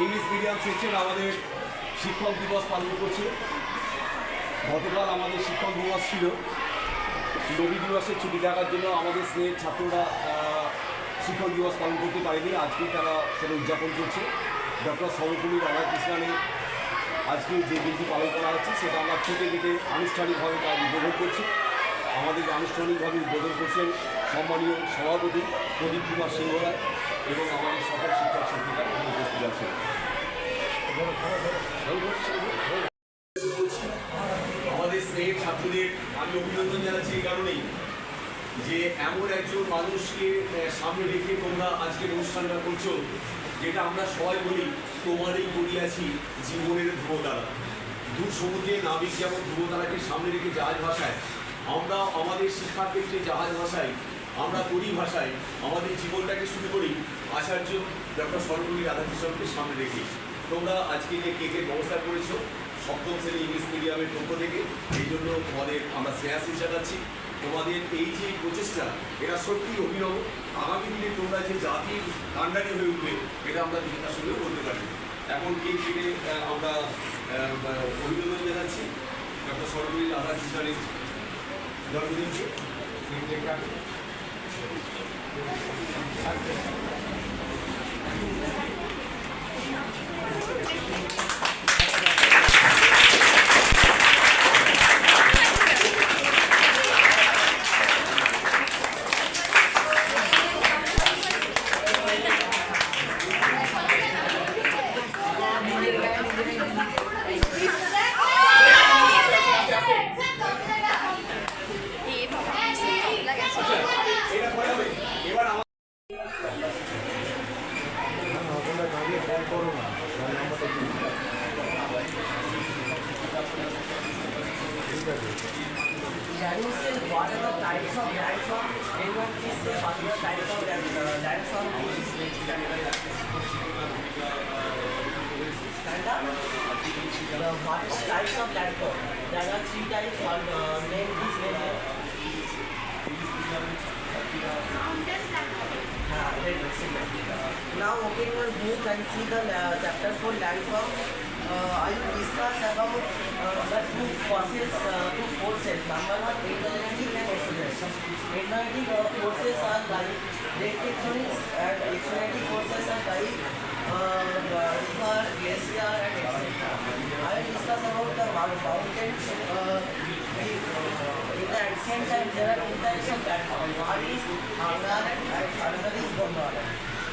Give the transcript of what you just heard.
English medium section আমাদের শিক্ষক দিবস পালন করছে। গতকাল আমাদের শিক্ষক দিবস ছিল। রবি দিবসের ছুটি থাকার জন্য আমাদের স্নেহের ছাত্ররা শিক্ষক দিবস পালন করতে পারেনি। আজকেই তারা সেটা উদযাপন করছে। ডক্টর সর্বপল্লী রাধাকৃষ্ণানের আজকে যে দিনটি পালন করা হচ্ছে, সেটা আমরা থেকে থেকে আনুষ্ঠানিকভাবে তার উদ্বোধন করছি। আমাদের আনুষ্ঠানিকভাবে উদ্বোধন করছেন সম্মানীয় সভাপতি প্রদীপ কুমার সিংহ রায়। এবং আমাদের সকল শিক্ষক শিক্ষিকা উপস্থিত আছেন আমাদের স্নেহের ছাত্রদের আমি অভিনন্দন জানাচ্ছি এই কারণেই যে এমন একজন মানুষকে সামনে রেখে তোমরা আজকের অনুষ্ঠানটা করছ, যেটা আমরা সবাই বলি, তোমারই করিয়াছি জীবনের ধ্রুবতারা। দূর সমুদ্রে নাবিক যেমন ধ্রুবতারাকে সামনে রেখে জাহাজ ভাষায় আমরা আমাদের শিক্ষার ক্ষেত্রে জাহাজ ভাষায় আমরা তরি ভাষায় আমাদের জীবনটাকে শুরু করি আচার্য ডক্টর সর্বপল্লী রাধাকৃষ্ণকে সামনে রেখে। তোমরা আজকে যে কেকের ব্যবস্থা করেছ, সপ্তম শ্রেণি ইংলিশ মিডিয়ামের পক্ষ থেকে, এই জন্য তোমাদের আমরা শ্রেয়াসী জানাচ্ছি তোমাদের এই যে প্রচেষ্টা, এটা সত্যি অভিনব। আগামী দিনে তোমরা যে জাতির কাণ্ডারি হয়ে উঠবে, এটা আমরা দিনটা শুনেও বলতে পারি। এখন কে কেটে আমরা অভিনন্দন জানাচ্ছি ডক্টর সর্বপল্লী রাধাকৃষ্ণের জন্মদিনকে। Thank you. What is types of song? There are three types. One uh, name is name. Ah, very good, singer. Now open your book and see the uh, chapter for song. Uh, I will discuss about uh, the two forces, uh, two forces. Number one, energetic and acceleration. Energetic uh, forces are like plate tectonics and accelerating forces are like uh, river, glacier and etc. I will discuss about the mountains. Uh, in the ancient times, there are two types of platforms. One is Angar and another is Gondwana.